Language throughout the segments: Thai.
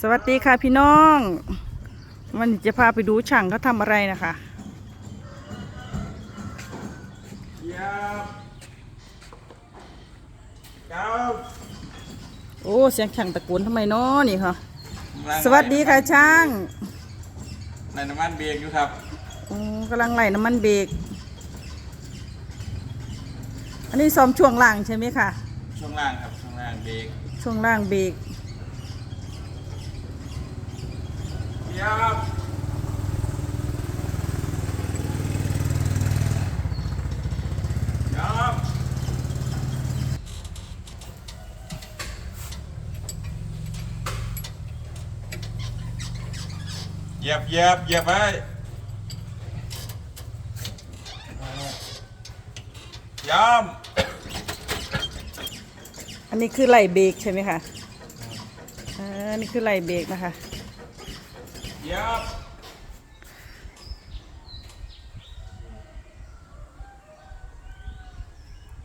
สวัสดีค่ะพี่น้อง วันนี้จะพาไปดูช่างเขาทำอะไรนะคะครับครับโอ้เสียงช่างตะโกนทำไมเนาะนี่ค่ะสวัสดีค่ะช่างในน้ำมันเบรกอยู่ครับอืมกำลังไหลน้ำมันเบรกอันนี้ซ้อมช่วงล่างใช่ไหมคะช่วงล่างครับช่วงล่างเบรกช่วงล่างเบรก ครับครับเหยียบเหยียบเหยียบไว้ย้ำอันนี้คือไหลเบรกใช่ไหมคะอ่าอันนี้คือไหลเบรกนะคะ ยับ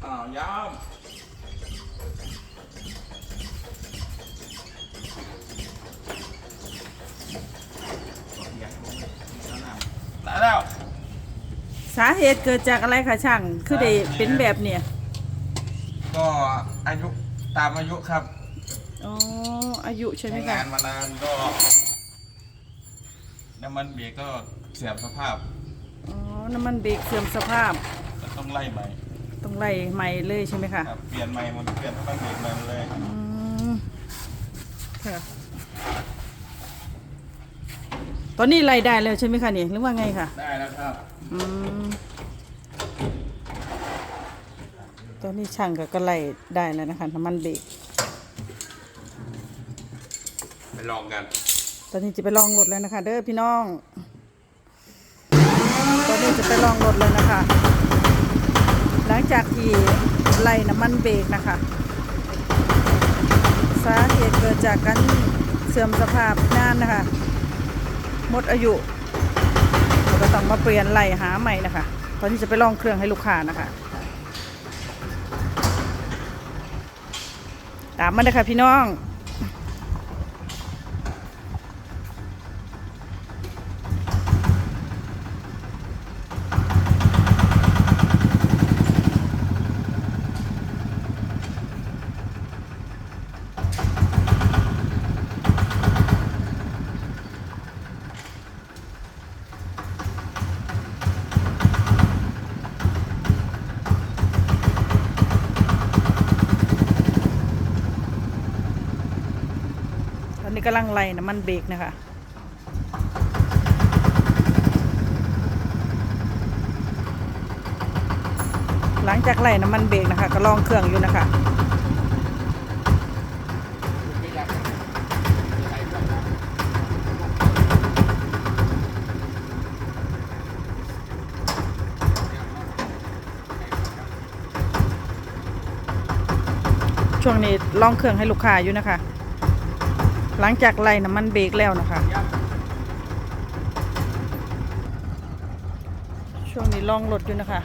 อ้าวยับได้แล้ว สาเหตุเกิดจากอะไรคะช่าง คือได้เป็นแบบเนี่ยก็อายุตามอายุครับ อ๋ออายุใช่ไหมใช้คะ งานมานานก็ น้ำมันเบรกก็เสื่อมสภาพอ๋อ น้ำมันเบรกเสื่อมสภาพ ก็ต้องไล่ใหม่ต้องไล่ใหม่เลยใช่ไหมคะครับเปลี่ยนใหม่หมดเปลี่ยนน้ำมันเบรกใหม่หมดเลยอืมค่ะ ตอนนี้ไล่ได้แล้วใช่ไหมคะเนี่ยหรือว่าไงคะได้แล้วครับอืมตอนนี้ช่างก็ก็ไล่ได้แล้วนะคะน้ำมันเบรกไปลองกัน ตอนนี้จะไปลองรถแล้วนะคะ เด้อพี่น้อง ตอนนี้จะไปลองรถเลยนะคะ หลังจากที่ไล่น้ำมันเบรกนะคะ สาเหตุเกิดจากการเสื่อมสภาพนานนะคะ หมดอายุเราก็ต้องมาเปลี่ยนไล่หาใหม่นะคะ ตอนนี้จะไปลองเครื่องให้ลูกค้านะคะ ตามมาเลยค่ะพี่น้อง นี้กำลังไล่น้ำมันเบรกนะคะหลังจากไล่น้ำมันเบรกนะคะ ก็ลองเครื่องอยู่นะคะช่วงนี้ลองเครื่องให้ลูกค้าอยู่นะคะ หลังจากไล่น้ำมันเบรกแล้วนะคะ ช่วงนี้ลองรถอยู่นะคะ